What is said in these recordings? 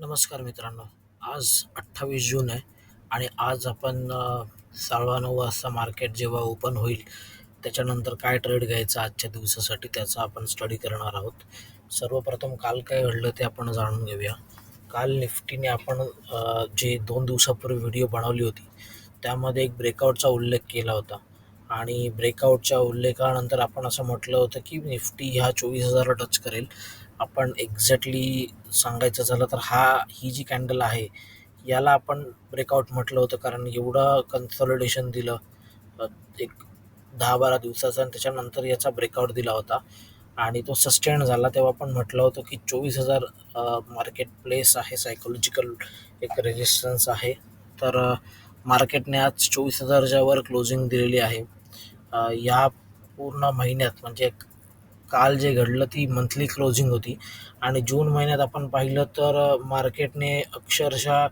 नमस्कार मित्रांनो. आज अठ्ठावीस जून आहे आणि आज आपण अ, सव्वा नऊ वाजता मार्केट जेव्हा ओपन होईल त्याच्यानंतर काय ट्रेड घ्यायचा आजच्या दिवसासाठी त्याचा आपण स्टडी करणार आहोत. सर्वप्रथम काल काय घडलं ते आपण जाणून घेऊया. काल निफ्टीने आपण जे दोन दिवसापूर्वी व्हिडिओ बनवली होती त्यामध्ये एक ब्रेकआउटचा उल्लेख केला होता. आणि ब्रेकआउटच्या उल्लेखानंतर आपण असं म्हटलं होतं की निफ्टी ह्या चोवीस हजारला टच करेल. आपण एक्झॅक्टली सांगायचं झालं तर हा ही जी कॅन्डल आहे याला आपण ब्रेकआउट म्हटलं होतं कारण एवढं कन्सॉलिडेशन दिलं. एक दहा बारा दिवसाचा आणि त्याच्यानंतर याचा ब्रेकआउट दिला होता. आणि तो सस्टेन झाला तेव्हा आपण म्हटलं होतं की चोवीस हजार मार्केट प्लेस आहे सायकोलॉजिकल एक रेजिस्टन्स आहे. तर मार्केटने आज चोवीस हजारच्या वर क्लोजिंग दिलेली आहे. या पूर्ण महिन्यात म्हणजे काल जे घडलं ती मंथली क्लोजिंग होती. आणि जून महिन्यात आपण पाहिलं तर मार्केटने अक्षरशः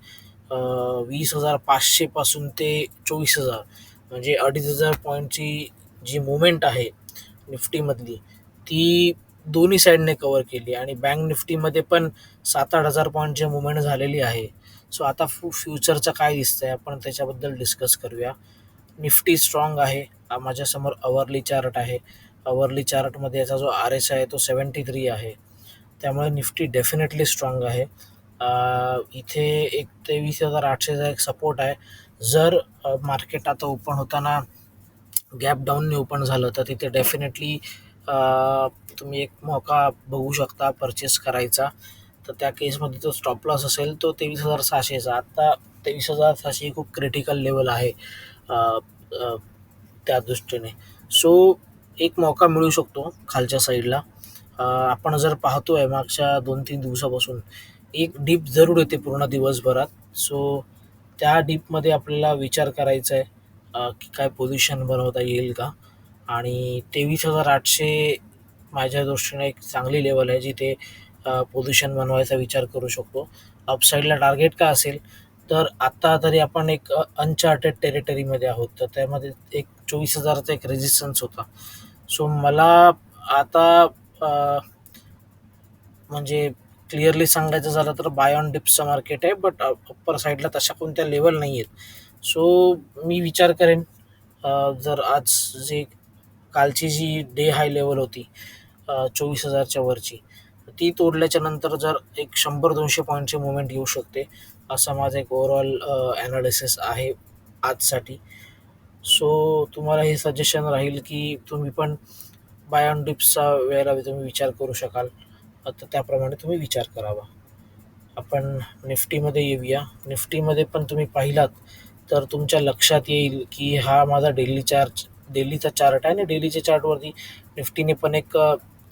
वीस हजार पाचशेपासून ते चोवीस हजार. म्हणजे अडीच हजार पॉईंटची जी मुवमेंट आहे निफ्टीमधली ती दोन्ही साईडने कवर केली. आणि बँक निफ्टीमध्ये पण सात आठ हजार पॉईंटची मुवमेंट झालेली आहे. सो आता फू फ्युचरचं काय दिसतं आहे आपण त्याच्याबद्दल डिस्कस करूया. निफ्टी स्ट्रॉंग आहे. माझ्यासमोर अवरली चार्ट आहे. अवरली चार्टमध्ये याचा जो आर एस आहे तो सेवन्टी थ्री आहे. त्यामुळे निफ्टी डेफिनेटली स्ट्रॉंग आहे. इथे एक तेवीस हजार आठशेचा एक सपोर्ट आहे. जर मार्केट आता ओपन होताना गॅप डाऊनने ओपन झालं तर तिथे डेफिनेटली तुम्ही एक मौका बघू शकता परचेस करायचा. तर त्या केसमध्ये तो स्टॉप लॉस असेल तो तेवीस हजार सहाशेचा. आत्ता तेवीस हजार सहाशे खूप क्रिटिकल लेवल आहे त्या दृष्टीने. सो एक मौका मिळू शकतो खालच्या साईडला आपण जर पाहतो आहे मागच्या दोन तीन दिवसापासून एक डीप जरूर येते पूर्ण दिवसभरात. सो त्या डीपमध्ये आपल्याला विचार करायचा आहे की काय पोझिशन बनवता येईल का? आणि तेवीस हजार आठशे माझ्या दृष्टीने एक चांगली लेवल आहे जिथे पोझिशन बनवायचा विचार करू शकतो. अपसाईडला टार्गेट काय असेल? तर आत्ता तरी आपण एक अनचार्टेड टेरिटरीमध्ये आहोत. तर त्यामध्ये एक चोवीस हजाराचा एक रेजिस्टन्स होता. सो मला आता म्हणजे क्लिअरली सांगायचं झालं तर बाय ऑन डिप्सचं मार्केट आहे बट अप्पर साईडला तशा कोणत्या लेवल नाही आहेत सो मी विचार करेन जर आज जे कालची जी डे हाय लेवल होती चोवीस हजारच्या वरची ती तोडल्याच्या नंतर जर एक शंभर दोनशे पॉईंटची मुवमेंट येऊ शकते असा माझा एक ओव्हरऑल ॲनालिसिस आहे आजसाठी. सो तुम्हाला हे सजेशन राहील की तुम्ही पण बायोन डिप्सचा वेळेला तुम्ही विचार करू शकाल. तर त्याप्रमाणे तुम्ही विचार करावा. आपण निफ्टीमध्ये येऊया. निफ्टीमध्ये पण तुम्ही पाहिलात तर तुमच्या लक्षात येईल की हा माझा डेली चार्ज डेलीचा चार्ट आहे आणि डेलीच्या चार्टवरती निफ्टीने पण एक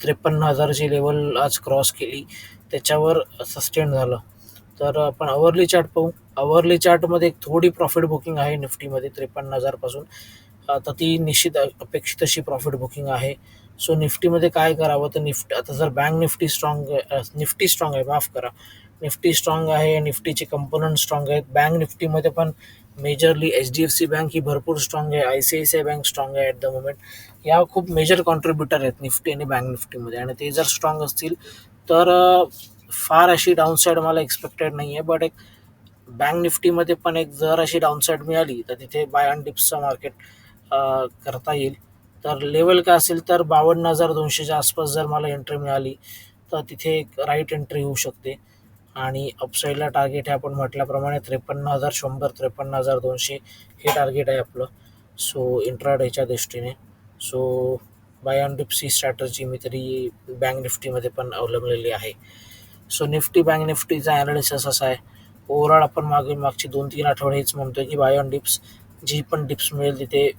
त्रेपन्न हजारची लेवल आज क्रॉस केली. त्याच्यावर सस्टेन झालं. तर आपण अवरली चार्ट पाहू. अवरली चार्टमध्ये एक थोडी प्रॉफिट बुकिंग आहे निफ्टीमध्ये त्रेपन्न हजारपासून. आता तर ती निश्चित अपेक्षित अशी प्रॉफिट बुकिंग आहे. सो निफ्टीमध्ये काय करावं? तर निफ्ट आता जर bank Nifty strong Nifty strong आहे माफ करा. निफ्टी स्ट्रॉंग आहे निफ्टीचे कंपोनंट स्ट्रॉंग आहेत. बँक निफ्टीमध्ये पण majorly H D F C bank ही भरपूर स्ट्रॉंग आहे. I C I C I bank strong आहे ॲट द मोमेंट या खूप मेजर कॉन्ट्रीब्युटर आहेत निफ्टी आणि बँक निफ्टीमध्ये. आणि ते जर स्ट्रॉंग असतील तर फार अशी डाऊनसाईड मला एक्सपेक्टेड नाही आहे बट एक बँक निफ्टीमध्ये पण एक जर अशी डाऊनसाईड मिळाली तर तिथे बाय ऑन डिप्सचं मार्केट करता येईल. तर लेवल काय असेल तर बावन्न हजार दोनशेच्या आसपास जर मला एंट्री मिळाली तर तिथे एक राईट एंट्री होऊ शकते. आणि अपसाईडला टार्गेट हे आपण म्हटल्याप्रमाणे त्रेपन्न हजार शंभर त्रेपन्न हजार दोनशे हे टार्गेट आहे आपलं. सो इंट्राडेच्या दृष्टीने. सो बाय ऑन डिप्स ही स्ट्रॅटर्जी मी तरी बँक निफ्टीमध्ये पण अवलंबलेली आहे. सो निफ्टी बँक निफ्टीचा ॲनालिसिस असा आहे. ओव्हरऑल आपण मागे मागचे दोन तीन आठवडे हेच म्हणतोय की बाय ऑन डिप्स जी पण डिप्स मिळेल तिथे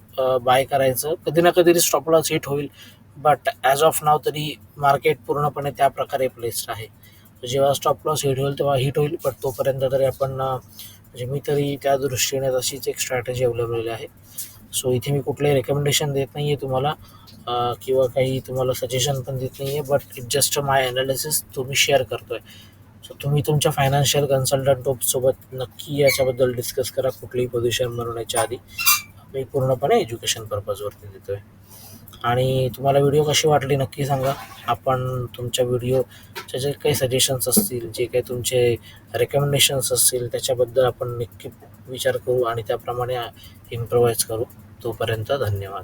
बाय करायचं. कधी ना कधी स्टॉप हिट होईल बट ॲज ऑफ नाव तरी मार्केट पूर्णपणे त्या प्रकारे प्लेस्ड आहे. जेव्हा स्टॉप लॉस हिट होईल तेव्हा हिट होईल बट तोपर्यंत तरी आपण म्हणजे मी तरी त्या दृष्टीने तशीच एक स्ट्रॅटेजी अवलंबलेली आहे. सो इथे मी कुठलंही रेकमेंडेशन देत नाही आहे तुम्हाला किंवा काही तुम्हाला सजेशन पण देत नाही आहे but it just my analysis तुम्ही शेअर करतो आहे सो तुम्ही तुमच्या फायनान्शियल कन्सल्टंट हो- सोबत नक्की याच्याबद्दल डिस्कस करा. कुठलीही पोझिशन बनवण्याच्या आधी. मी पूर्णपणे एज्युकेशन पर्पजवरती देतो आहे आणि तुम्हाला व्हिडिओ कशी वाटली नक्की सांगा. आपण तुमच्या व्हिडिओचे जे काही सजेशन्स असतील जे काही तुमचे रेकमेंडेशन्स असतील त्याच्याबद्दल आपण नक्की विचार करू आणि त्याप्रमाणे इम्प्रोवाईज करू. तोपर्यंत धन्यवाद.